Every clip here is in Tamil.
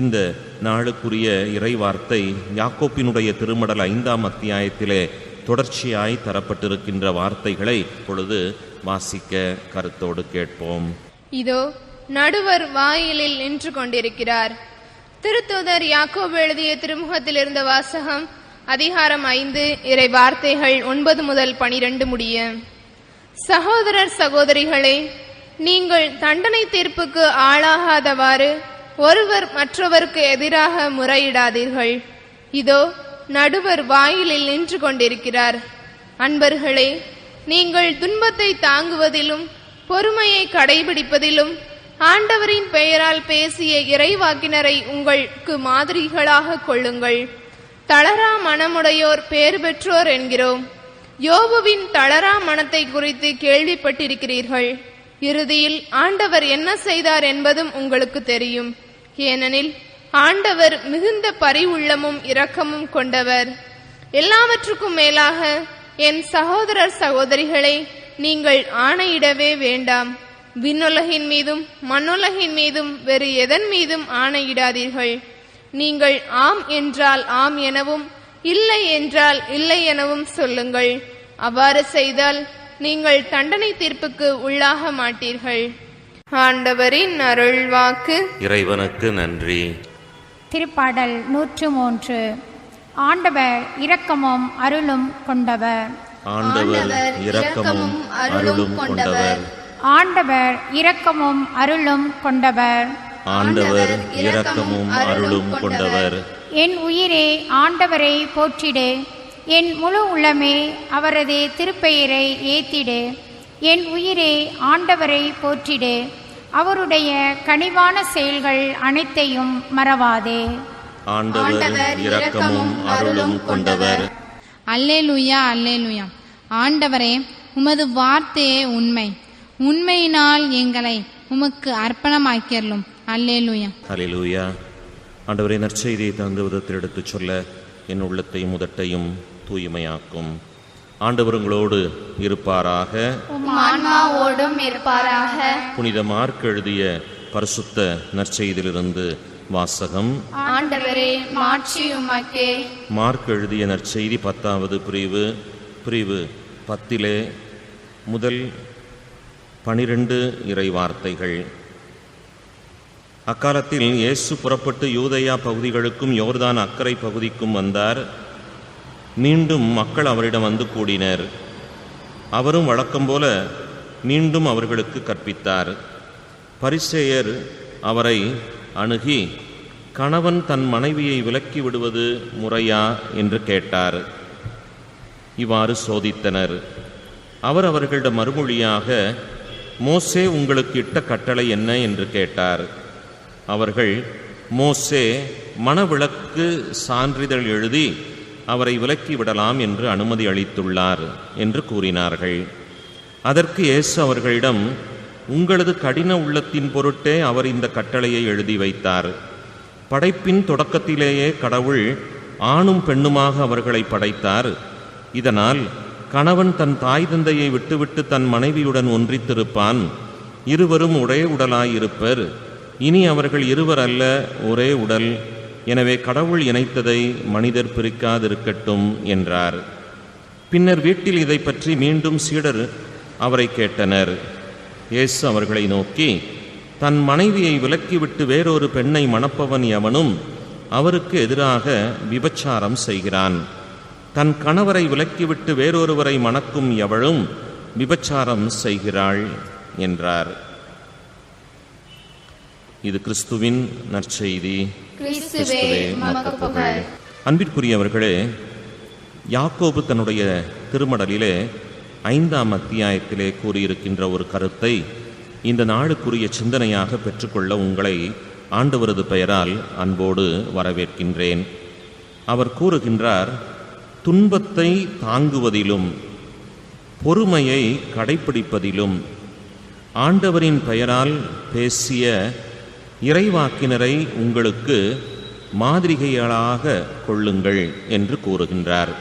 இந்த நாளுக்குரிய இறைவார்த்தை யாக்கோப்பினுடைய திருமடல் ஐந்தாம் அத்தியாயத்திலே தொடர்ச்சியாய் தரப்பட்டிருக்கின்ற வார்த்தைகளை இப்பொழுது வாசிக்க கருத்தோடு கேட்போம். இதோ நடுவர் வாயிலில் நின்று கொண்டிருக்கிறார். திருத்தூதர் யாக்கோபு எழுதிய திருமுகத்தில் இருந்த வாசகம் அதிகாரம் ஐந்து இறை வார்த்தைகள் ஒன்பது முதல் பனிரெண்டு முடிய. சகோதரர் சகோதரிகளே நீங்கள் தண்டனை தீர்ப்புக்கு ஆளாகாதவாறு ஒருவர் மற்றவருக்கு எதிராக முறையிடாதீர்கள். இதோ நடுவர் வாயிலில் நின்று கொண்டிருக்கிறார். அன்பர்களே நீங்கள் துன்பத்தை தாங்குவதிலும் பொறுமையை கடைபிடிப்பதிலும் ஆண்டவரின் பெயரால் பேசிய இறைவாக்கினரை உங்களுக்கு மாதிரிகளாக கொள்ளுங்கள். தளரா மனமுடையோர் பேறு பெற்றோர் என்கிறோம். யோபுவின் தளரா மனத்தை குறித்து கேள்விப்பட்டிருக்கிறீர்கள். இறுதியில் ஆண்டவர் என்ன செய்தார் என்பதும் உங்களுக்கு தெரியும். ஏனெனில் ஆண்டவர் மிகுந்த பரிவுள்ளமும் இரக்கமும் கொண்டவர். எல்லாவற்றுக்கும் மேலாக என் சகோதரர் சகோதரிகளை நீங்கள் ஆணையிடவே வேண்டாம். விண்ணுலகின் மீதும் மண்ணுலகின் மீதும் வேறு எதன் மீதும் ஆணையிடாதீர்கள். நீங்கள் ஆம் என்றால் ஆம் எனவும் இல்லை என்றால் இல்லை எனவும் சொல்லுங்கள். அவ்வாறு செய்தால் நீங்கள் தண்டனை தீர்ப்புக்கு உள்ளாக மாட்டீர்கள். ஆண்டவரின் அருள்வாக்கு. இறைவனுக்கு நன்றி. திருப்பாடல் நூற்று மூன்று ஆண்டவர் இரக்கமும் அருளும் கொண்டவர். ஆண்டவர் இரக்கமும் அருளும் கொண்டவர். ஆண்டவர் இரக்கமும் அருளும் கொண்டவர். ஆண்டவர் இரக்கமும் அருளும் கொண்டவர். என் உயிரே ஆண்டவரை போற்றிடு. என் முழு உள்ளமே அவரது திருப்பெயரை ஏத்திடு. என் உயிரே ஆண்டவரை போற்றிடு. அவருடைய கனிவான செயல்கள் அனைத்தையும் மறவாதே. ஆண்டவர் இரக்கமும் அருளும் கொண்டவர். அல்லேலூயா அல்லேலூயா. ஆண்டவரே உமது வார்த்தையே உண்மை. உண்மையினால் எங்களை உமக்கு அர்ப்பணமாக்கியறலும் அல்லேலூயா. ஹalleluya ஆண்டவரே நற்செய்தியை தகுந்த விதத்தில் எடுத்துச் சொல்ல என் உள்ளத்தையும் முதட்டையும் தூய்மையாக்கும். ஆண்டவர் உங்களோடு இருப்பாராக ஆன்மாவோடும் இருப்பாராக. புனித மார்க் எழுதிய பரிசுத்த நற்செய்தியிலிருந்து வாசகம். ஆண்டவரே மாட்சி உமக்கே. மார்க் எழுதிய நற்செய்தி பத்தாவது பிரிவு. பிரிவு பத்திலே முதல் பனிரெண்டு இறை வார்த்தைகள். அக்காலத்தில் இயேசு புறப்பட்டு யூதேயா பகுதிகளுக்கும் யோர்தான் அக்கரை பகுதிக்கும் வந்தார். மீண்டும் மக்கள் அவரிடம் வந்து கூடினர். அவரும் வழக்கம் போல மீண்டும் அவர்களுக்கு கற்பித்தார். பரிசேயர் அவரை அணுகி கணவன் தன் மனைவியை விலக்கி விடுவது முறையா? என்று கேட்டார். இவ்வாறு சோதித்தனர். அவர் அவர்களிடம் மறுமொழியாக மோசே உங்களுக்கு இட்ட கட்டளை என்ன? என்று கேட்டார். அவர்கள் மோசே மனவிளக்கு சான்றிதழ் எழுதி அவரை விலக்கி விடலாம் என்று அனுமதி அளித்துள்ளார் என்று கூறினார்கள். அதற்கு இயேசு அவர்களிடம் உங்களது கடின உள்ளத்தின் பொருட்டே அவர் இந்த கட்டளையை எழுதி வைத்தார். படைப்பின் தொடக்கத்திலேயே கடவுள் ஆணும் பெண்ணுமாக அவர்களை படைத்தார். இதனால் கணவன் தன் தாய் தந்தையை விட்டுவிட்டு தன் மனைவியுடன் ஒன்றித்திருப்பான். இருவரும் ஒரே உடலாயிருப்பர் இனி அவர்கள் இருவர் அல்ல ஒரே உடல். எனவே கடவுள் இணைத்ததை மனிதர் பிரிக்காதிருக்கட்டும் என்றார். பின்னர் வீட்டில் இதை பற்றி மீண்டும் சீடர் அவரை கேட்டனர். இயேசு அவர்களை நோக்கி தன் மனைவியை விலக்கிவிட்டு வேறொரு பெண்ணை மணப்பவன் எவனும் அவருக்கு எதிராக விபச்சாரம் செய்கிறான். தன் கணவரை விலக்கிவிட்டு வேறொருவரை மணக்கும் எவளும் விபச்சாரம் செய்கிறாள் என்றார். இது கிறிஸ்துவின் நற்செய்தி. அன்பிற்குரியவர்களே யாக்கோபு தன்னுடைய திருமடலிலே ஐந்தாம் அத்தியாயத்திலே கூறியிருக்கின்ற ஒரு கருத்தை இந்த நாளுக்குரிய சிந்தனையாக பெற்றுக்கொள்ள உங்களை ஆண்டவரது பெயரால் அன்போடு வரவேற்கின்றேன். அவர் கூறுகின்றார் துன்பத்தை தாங்குவதிலும் பொறுமையை கடைப்பிடிப்பதிலும் ஆண்டவரின் பெயரால் பேசிய இறைவாக்கினரை உங்களுக்கு மாதிரிகைகளாக கொள்ளுங்கள் என்று கூறுகின்றார்.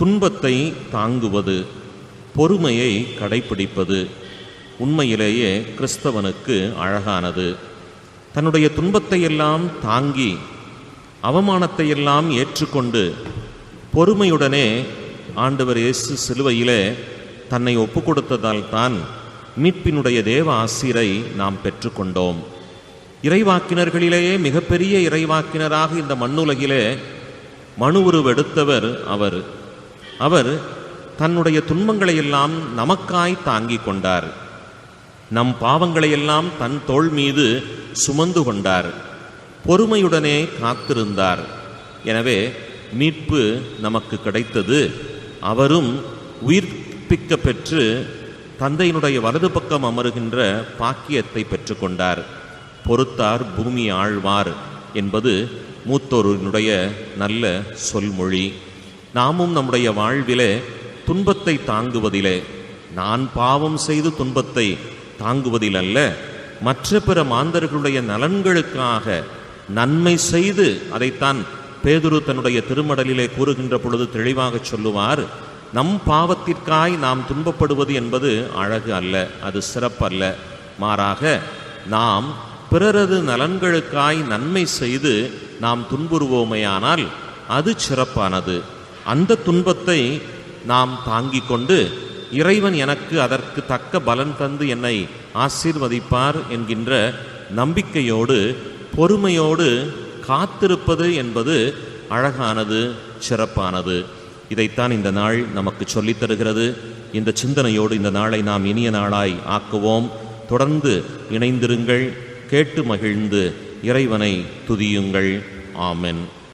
துன்பத்தை தாங்குவது பொறுமையை கடைப்பிடிப்பது உண்மையிலேயே கிறிஸ்தவனுக்கு அழகானது. தன்னுடைய துன்பத்தை எல்லாம் தாங்கி அவமானத்தை எல்லாம் ஏற்றுக்கொண்டு பொறுமையுடனே ஆண்டவர் இயேசு சிலுவையிலே தன்னை ஒப்புக்கொடுத்ததால் தான் மீட்பினுடைய தேவ ஆசிரை நாம் பெற்றுக்கொண்டோம். இறைவாக்கினர்களிலேயே மிகப்பெரிய இறைவாக்கினராக இந்த மண்ணுலகிலே மனு உருவெடுத்தவர் அவர். அவர் தன்னுடைய துன்பங்களை எல்லாம் நமக்காய் தாங்கிக் கொண்டார். நம் பாவங்களையெல்லாம் தன் தோள் மீது சுமந்து கொண்டார். பொறுமையுடனே காத்திருந்தார். எனவே மீட்பு நமக்கு கிடைத்தது. அவரும் உயிர்ப்பிக்க பெற்று தந்தையினுடைய வலது பக்கம் அமருகின்ற பாக்கியத்தை பெற்றுக்கொண்டார் பொறுத்தார் பூமி ஆழ்வார் என்பது மூத்தோரினுடைய நல்ல சொல்மொழி. நாமும் நம்முடைய வாழ்விலே துன்பத்தை தாங்குவதிலே நான் பாவம் செய்து துன்பத்தை தாங்குவதில் அல்ல மற்ற பிற மாந்தர்களுடைய நலன்களுக்காக நன்மை செய்து அதைத்தான் பேதுரு தன்னுடைய திருமடலிலே கூறுகின்ற பொழுது தெளிவாக சொல்லுவார் நம் பாவத்திற்காய் நாம் துன்பப்படுவது என்பது அழகு அல்ல அது சிறப்பல்ல. மாறாக நாம் பிறரது நலன்களுக்காய் நன்மை செய்து நாம் துன்புறுவோமேயானால் அது சிறப்பானது. அந்த துன்பத்தை நாம் தாங்கிக் கொண்டு இறைவன் எனக்கு அதற்கு தக்க பலன் தந்து என்னை ஆசீர்வதிப்பார் என்கின்ற நம்பிக்கையோடு பொறுமையோடு காத்திருப்பது என்பது அழகானது சிறப்பானது. இதைத்தான் இந்த நாள் நமக்கு சொல்லித் தருகிறது. இந்த சிந்தனையோடு இந்த நாளை நாம் இனிய நாளாய் ஆக்குவோம். தொடர்ந்து இணைந்திருங்கள். கேட்டு மகிழ்ந்து இறைவனை துதியுங்கள். ஆமென்.